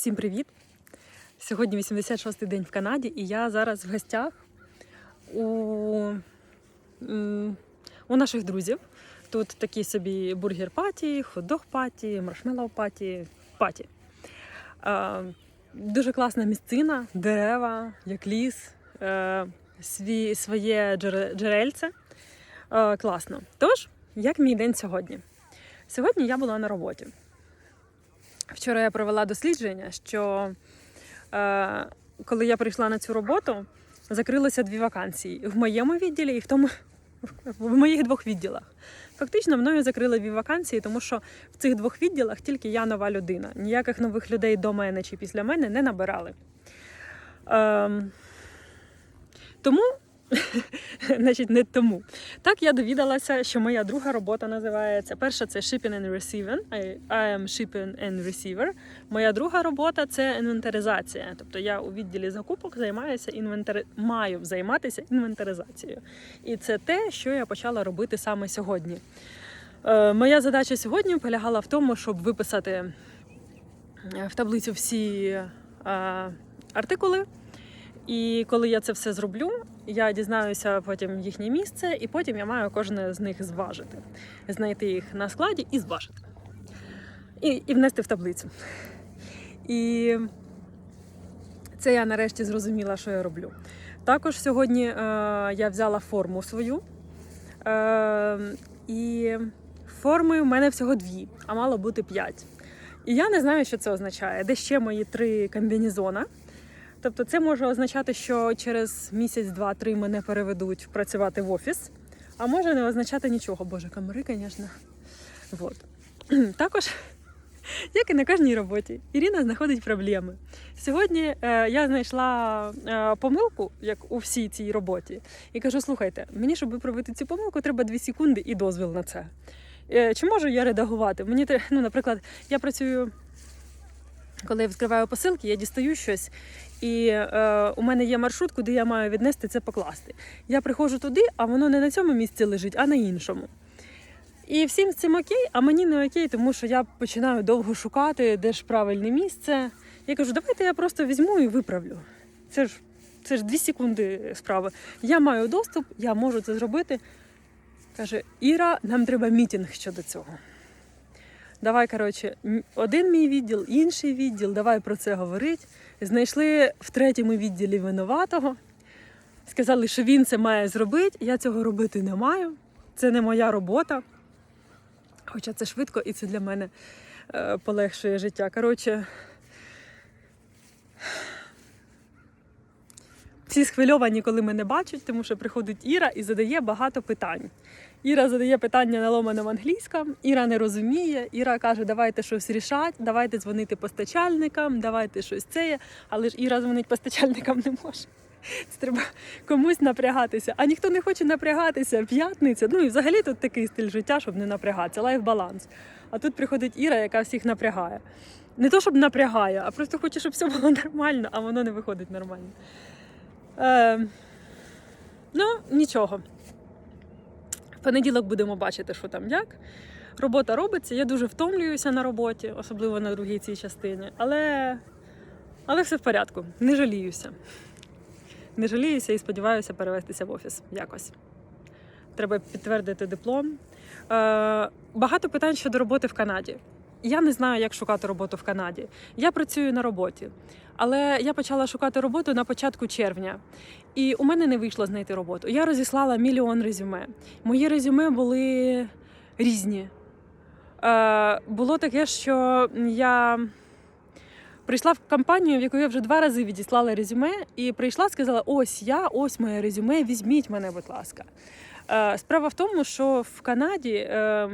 Всім привіт! Сьогодні 86-й день в Канаді, і я зараз в гостях у, у наших друзів. Тут такі собі бургер-паті, хот-дог паті, маршмеллоу паті, паті. Дуже класна місцина, дерева, як ліс, е, своє джере- джерельце. Е, класно. Тож, як мій день сьогодні? Сьогодні я була на роботі. Вчора я провела дослідження, що е, коли я прийшла на цю роботу, закрилося дві вакансії в моєму відділі і в тому в моїх двох відділах. Фактично, мною закрили дві вакансії, тому що в цих двох відділах тільки я нова людина. Ніяких нових людей до мене чи після мене не набирали. Ем, тому, значить, не тому. Так я довідалася, що моя друга робота називається. Перша це shipping and receiving. I, I am shipping and receiver. Моя друга робота це інвентаризація. Тобто я у відділі закупок займаюся інвентари... маю займатися інвентаризацією. І це те, що я почала робити саме сьогодні. Е, моя задача сьогодні полягала в тому, щоб виписати в таблицю всі е, артикули. І коли я це все зроблю, я дізнаюся потім їхнє місце, і потім я маю кожне з них зважити, знайти їх на складі і зважити. І, і внести в таблицю. І це я нарешті зрозуміла, що я роблю. Також сьогодні е, я взяла форму свою. Е, і форми в мене всього дві, а мало бути п'ять. І я не знаю, що це означає. Де ще мої три комбінезона. Тобто це може означати, що через місяць, два, три мене переведуть працювати в офіс, а може не означати нічого. Боже, камери, звісно. Вот. Також, як і на кожній роботі, Ірина знаходить проблеми. Сьогодні е, я знайшла е, помилку, як у всій цій роботі, і кажу: слухайте, мені, щоб виправити цю помилку, треба 2 секунди і дозвіл на це. Е, чи можу я редагувати? Мені ну, наприклад, я працюю. Коли я відкриваю посилки, я дістаю щось, і е, у мене є маршрут, куди я маю віднести це покласти. Я приходжу туди, а воно не на цьому місці лежить, а на іншому. І всім з цим окей, а мені не окей, тому що я починаю довго шукати, де ж правильне місце. Я кажу, давайте я просто візьму і виправлю. Це ж це ж дві секунди справи. Я маю доступ, я можу це зробити. Каже, Іра, нам треба мітінг щодо цього. Давай, коротше, один мій відділ, інший відділ, давай про це говорити. Знайшли в третьому відділі винуватого. Сказали, що він це має зробити. Я цього робити не маю. Це не моя робота. Хоча це швидко і це для мене е, полегшує життя. Коротше, всі схвильовані, коли мене бачать, тому що приходить Іра і задає багато питань. Іра задає питання на ломаному англійському, Іра не розуміє, Іра каже, давайте щось рішати, давайте дзвонити постачальникам, давайте щось це. Але ж Іра дзвонить постачальникам не може. Це треба комусь напрягатися. А ніхто не хоче напрягатися. П'ятниця. Ну і взагалі тут такий стиль життя, щоб не напрягатися, лайф-баланс. А тут приходить Іра, яка всіх напрягає. Не то, щоб напрягає, а просто хоче, щоб все було нормально, а воно не виходить нормально. Е, ну, нічого. В понеділок будемо бачити, що там як. Робота робиться, я дуже втомлююся на роботі, особливо на другій цій частині. Але, але все в порядку, не жаліюся. Не жаліюся і сподіваюся перевестися в офіс якось. Треба підтвердити диплом. Е, багато питань щодо роботи в Канаді. Я не знаю, як шукати роботу в Канаді. Я працюю на роботі, але я почала шукати роботу на початку червня, і у мене не вийшло знайти роботу. Я розіслала мільйон резюме. Мої резюме були різні. Е, було таке, що я прийшла в компанію, в яку я вже два рази відіслала резюме, і прийшла, сказала: ось я, ось моє резюме, візьміть мене, будь ласка. Е, Справа в тому, що в Канаді е,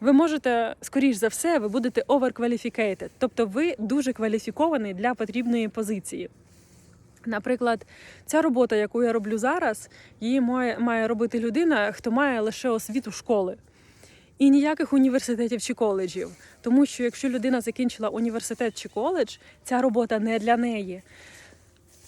ви можете, скоріш за все, ви будете overqualificated, тобто ви дуже кваліфікований для потрібної позиції. Наприклад, ця робота, яку я роблю зараз, її має, має робити людина, хто має лише освіту школи. І ніяких університетів чи коледжів. Тому що якщо людина закінчила університет чи коледж, ця робота не для неї.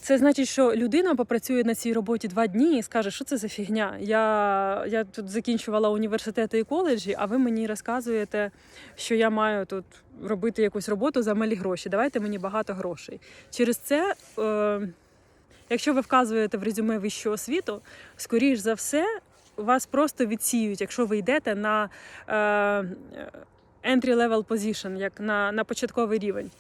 Це значить, що людина попрацює на цій роботі два дні і скаже, що це за фігня. Я, я тут закінчувала університети і коледжі, а ви мені розказуєте, що я маю тут робити якусь роботу за малі гроші. Давайте мені багато грошей. Через це, е, якщо ви вказуєте в резюме вищу освіту, скоріш за все, вас просто відсіють, якщо ви йдете на е, entry-level position, як на, на початковий рівень.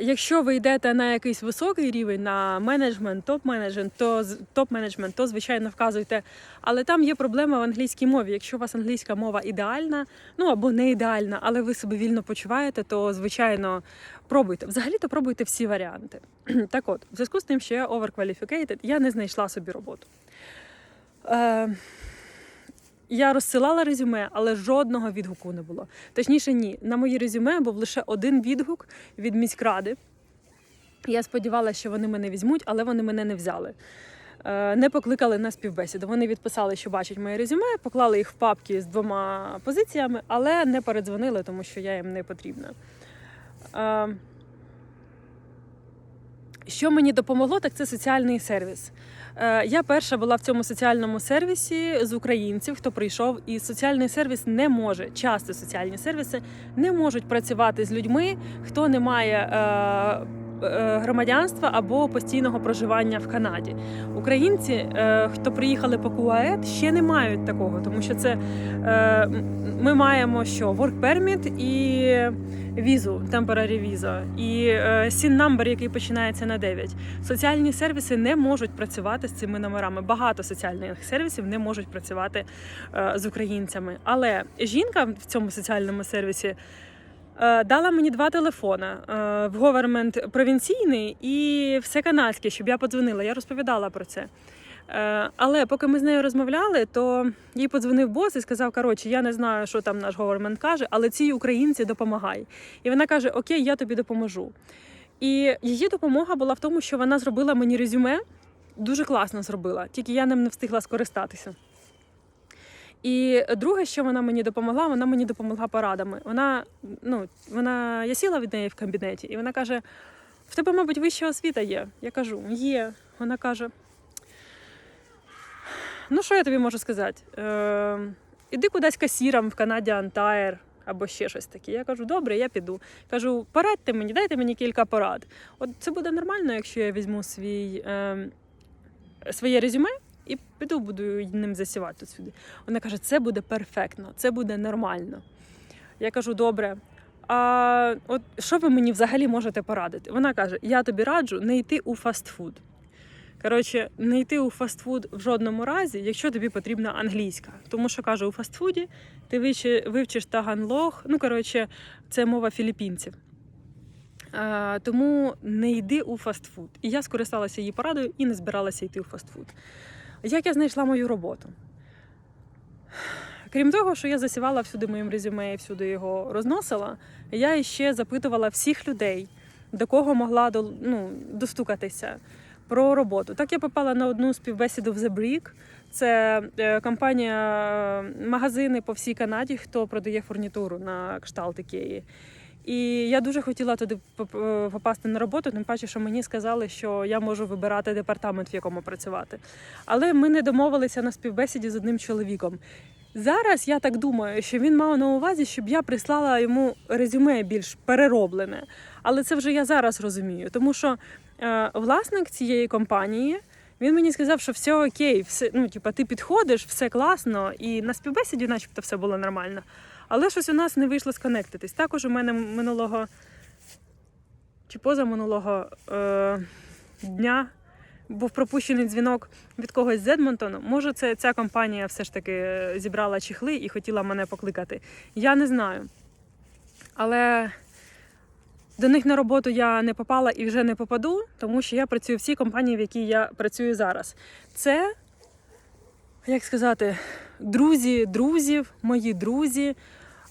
Якщо ви йдете на якийсь високий рівень, на менеджмент, топ-менеджмент, то топ-менеджмент, то звичайно вказуйте. Але там є проблема в англійській мові. Якщо у вас англійська мова ідеальна, ну або не ідеальна, але ви себе вільно почуваєте, то звичайно пробуйте. Взагалі-то пробуйте всі варіанти. Так от, в зв'язку з тим, що я overqualificated, я не знайшла собі роботу. Е, я розсилала резюме, але жодного відгуку не було. Точніше, ні. На моє резюме був лише один відгук від міськради. Я сподівалася, що вони мене візьмуть, але вони мене не взяли. Е, Не покликали на співбесіду. Вони відписали, що бачать моє резюме, поклали їх в папки з двома позиціями, але не передзвонили, тому що я їм не потрібна. Що мені допомогло, так це соціальний сервіс. Е, Я перша була в цьому соціальному сервісі з українців, хто прийшов, і соціальний сервіс не може, часто соціальні сервіси не можуть працювати з людьми, хто не має е, громадянства або постійного проживання в Канаді. Українці, е, хто приїхали по КУАЕД, ще не мають такого, тому що це е, ми маємо що work permit і візу, temporary visa, і е, SIN number, який починається на 9. Соціальні сервіси не можуть працювати з цими номерами. Багато соціальних сервісів не можуть працювати е, з українцями. Але жінка в цьому соціальному сервісі. Е, Дала мені два телефони е, в говермент провінційний і всеканадський, щоб я подзвонила. Я розповідала про це. Е, Але поки ми з нею розмовляли, то їй подзвонив бос і сказав: коротше, я не знаю, що там наш говермент каже, але цій українці допомагай. І вона каже: Окей, я тобі допоможу. І її допомога була в тому, що вона зробила мені резюме, дуже класно зробила, тільки я ним не встигла скористатися. І друге, що вона мені допомогла, вона мені допомогла порадами. Вона, ну, вона, я сіла від неї в кабінеті, і вона каже: в тебе, мабуть, вища освіта є. Я кажу, є. Вона каже: Ну, що я тобі можу сказати? Е, іди кудись касіром в Канаді Антайр або ще щось таке. Я кажу, добре, я піду. Кажу, порадьте мені, дайте мені кілька порад. От це буде нормально, якщо я візьму свій, е, своє резюме і піду, буду ним засівати тут сюди. Вона каже, це буде перфектно, це буде нормально. Я кажу, добре. А от що ви мені взагалі можете порадити? Вона каже: Я тобі раджу не йти у фастфуд. Коротше, не йти у фастфуд в жодному разі, якщо тобі потрібна англійська. Тому що каже, у фастфуді ти вивчи- вивчиш таганлог, ну коротше, це мова філіппінців. А, тому не йди у фастфуд. І я скористалася її порадою і не збиралася йти у фастфуд. Як я знайшла мою роботу? Крім того, що я засівала всюди моїм резюме і всюди його розносила, я ще запитувала всіх людей, до кого могла ну, достукатися про роботу. Так я попала на одну співбесіду в The Brick. Це е, компанія, магазини по всій Канаді, хто продає фурнітуру на кшталт Ікеї. І я дуже хотіла туди е, попасти на роботу, тим паче, що мені сказали, що я можу вибирати департамент, в якому працювати. Але ми не домовилися на співбесіді з одним чоловіком. Зараз я так думаю, що він мав на увазі, щоб я прислала йому резюме більш перероблене. Але це вже я зараз розумію, тому що е, власник цієї компанії. Він мені сказав, що все окей, все, ну, типа, ти підходиш, все класно, і на співбесіді, начебто, все було нормально. Але щось у нас не вийшло сконектитись. Також у мене минулого чи позаминулого е, дня був пропущений дзвінок від когось з Едмонтону. Може, це ця компанія все ж таки зібрала чехли і хотіла мене покликати. Я не знаю. Але до них на роботу я не попала і вже не попаду, тому що я працюю в цій компанії, в якій я працюю зараз. Це, як сказати, друзі друзів, мої друзі.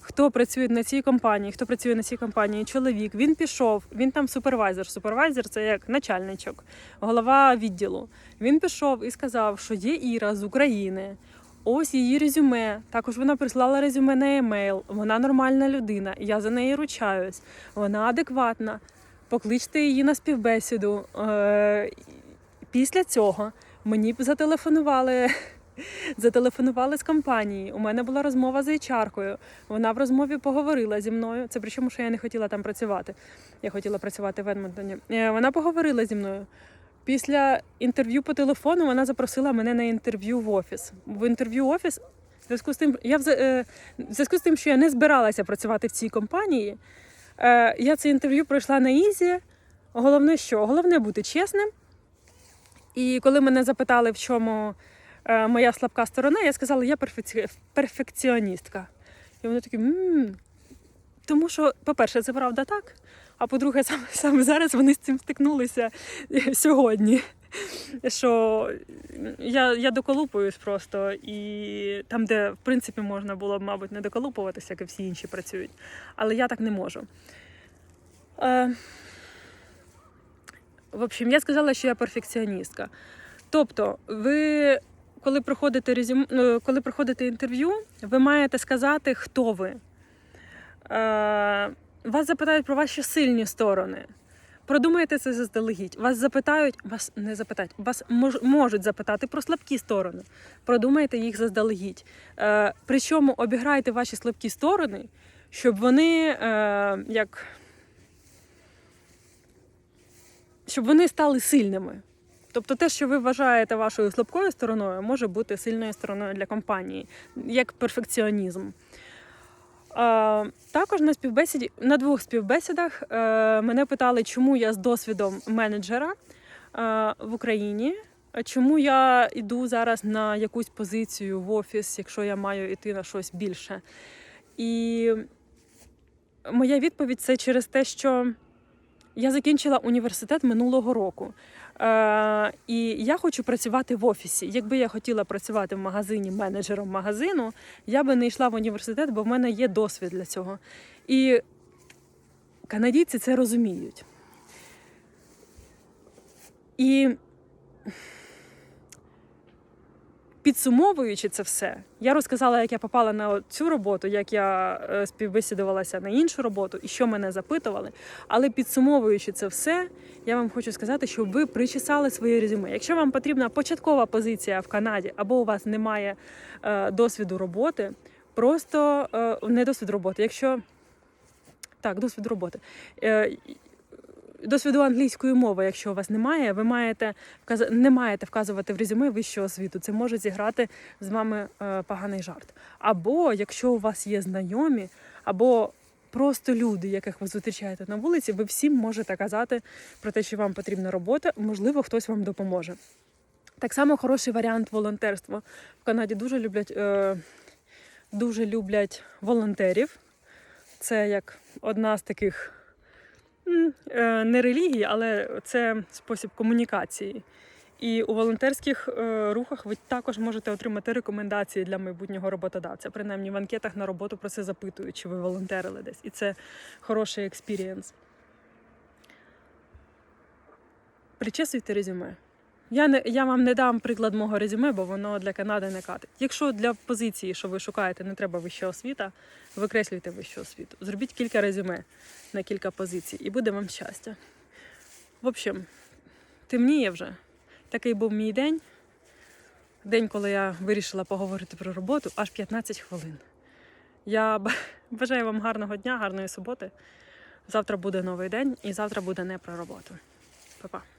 Хто працює на цій компанії, хто працює на цій компанії, чоловік, він пішов, він там супервайзер. Супервайзер це як начальничок, голова відділу. Він пішов і сказав, що є Іра з України. Ось її резюме. Також вона прислала резюме на емейл. Вона нормальна людина. Я за неї ручаюсь. Вона адекватна. покличте її на співбесіду. Е, Після цього мені зателефонували. Зателефонували з компанії. У мене була розмова з HR-кою. Вона в розмові поговорила зі мною. Це причому, що я не хотіла там працювати. Я хотіла працювати в Едмонтоні. Е, Вона поговорила зі мною. Після інтерв'ю по телефону вона запросила мене на інтерв'ю в офіс. В інтерв'ю в офіс в зв'язку з тим, я е, в зв'язку з тим, що я не збиралася працювати в цій компанії. Е, я це інтерв'ю пройшла на ізі. Головне, що? Головне бути чесним. І коли мене запитали, в чому моя слабка сторона, я сказала, я перфекціоністка. І вони такі, «М». тому що, по-перше, це правда так. А по-друге, саме, саме зараз вони з цим стикнулися сьогодні. Що я, я доколупуюсь просто, і там, де в принципі можна було б, мабуть, не доколупуватися, як і всі інші працюють. Але я так не можу. Е, в общем, я сказала, що я перфекціоністка. Тобто, ви, коли проходите резюм... ну, коли проходите інтерв'ю, ви маєте сказати, хто ви. Е, вас запитають про ваші сильні сторони. Продумайте це заздалегідь. Вас запитають, вас не запитають, вас мож, можуть запитати про слабкі сторони. Продумайте їх заздалегідь. Е, причому обіграйте ваші слабкі сторони, щоб вони е, як. Щоб вони стали сильними. Тобто те, що ви вважаєте вашою слабкою стороною, може бути сильною стороною для компанії, як перфекціонізм. Також на співбесіді на двох співбесідах е, мене питали, чому я з досвідом менеджера е, в Україні, чому я йду зараз на якусь позицію в офіс, якщо я маю йти на щось більше. І моя відповідь це через те, що я закінчила університет минулого року. Е, і я хочу працювати в офісі. Якби я хотіла працювати в магазині менеджером магазину, я би не йшла в університет, бо в мене є досвід для цього. І канадійці це розуміють. І підсумовуючи це все, я розказала, як я попала на цю роботу, як я е, співбесідувалася на іншу роботу і що мене запитували. Але підсумовуючи це все, я вам хочу сказати, що ви причесали своє резюме. Якщо вам потрібна початкова позиція в Канаді, або у вас немає е, досвіду роботи, просто е, не досвід роботи. Якщо так, досвід роботи. Е, Досвіду англійської мови, якщо у вас немає, ви маєте не маєте вказувати в резюме вищого освіту. Це може зіграти з вами е, поганий жарт. Або якщо у вас є знайомі, або просто люди, яких ви зустрічаєте на вулиці, ви всім можете казати про те, що вам потрібна робота, можливо, хтось вам допоможе. Так само хороший варіант волонтерства. В Канаді дуже люблять, е, дуже люблять волонтерів. Це як одна з таких не релігії, але це спосіб комунікації. І у волонтерських е, рухах ви також можете отримати рекомендації для майбутнього роботодавця. Принаймні в анкетах на роботу про це запитують, чи ви волонтерили десь. І це хороший експірієнс. Причесуйте резюме. Я, не, я вам не дам приклад мого резюме, бо воно для Канади не катить. Якщо для позиції, що ви шукаєте, не треба вища освіта, викреслюйте вищу освіту. Зробіть кілька резюме на кілька позицій, і буде вам щастя. В общем, темніє вже. Такий був мій день. День, коли я вирішила поговорити про роботу, аж 15 хвилин. Я бажаю вам гарного дня, гарної суботи. Завтра буде новий день, і завтра буде не про роботу. Па-па.